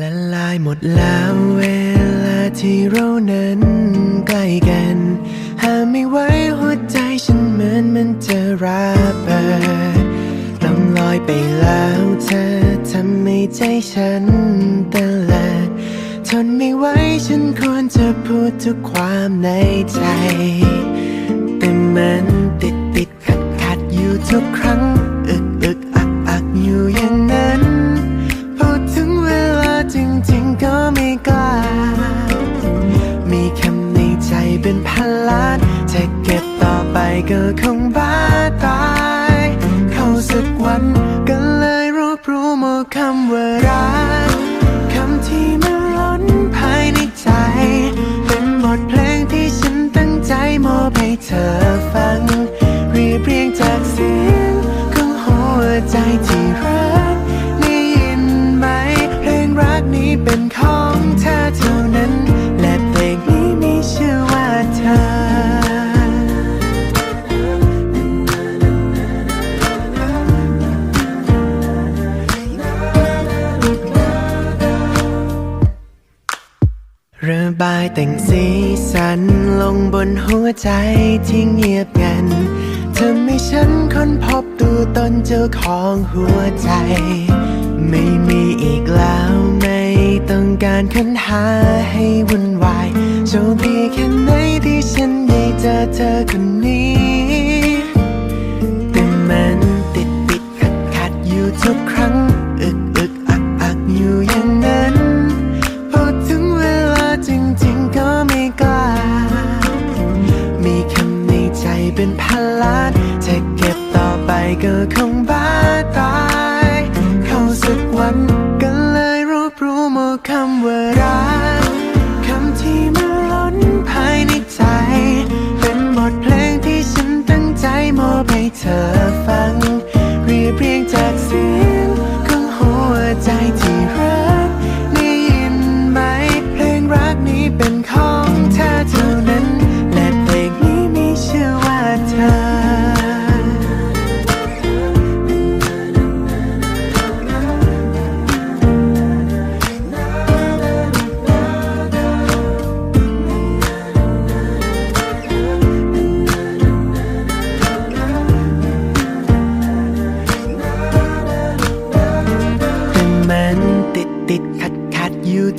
ละลายหมดแล้วเวลาที่เรานั้นใกล้กันห้ามไม่ไหวหัวใจฉันเหมือนมันจะระเบิดต้องลอยไปแล้วเธอทำให้ใจฉันตะลิดทนไม่ไหวฉันควรจะพูดทุกความในใจ แต่มัน บายแต่งสีสันลงบนหัวใจที่เงียบงันทำให้ฉันค้นพบตัวตนเจ้าของหัวใจ ไม่มีอีกแล้วไม่ต้องการค้นหาให้วุ่นวายโชคดีแค่ไหนที่ฉันได้เจอเธอคนนี้แต่มันติดติดขัดขัดอยู่ทุกครั้ง เป็นพันล้านจะเก็บต่อไปก็คงบ้าตายเข้าสักวันก็เลยรวบรวมเอาคำว่ารักคำที่มันล้นภายในใจ เป็นบทเพลงที่ฉันตั้งใจมอบให้เธอ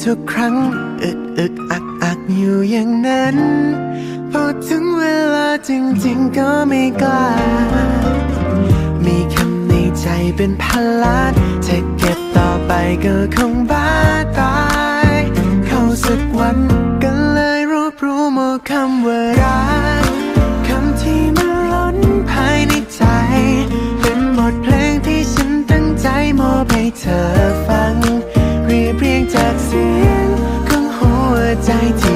ทุกครั้ง อึกอึกอักอักอยู่อย่างนั้น พอถึงเวลาจริงๆก็ไม่กล้า มีคำในใจเป็นพันล้านจะเก็บต่อไปก็คงบ้าตาย 代替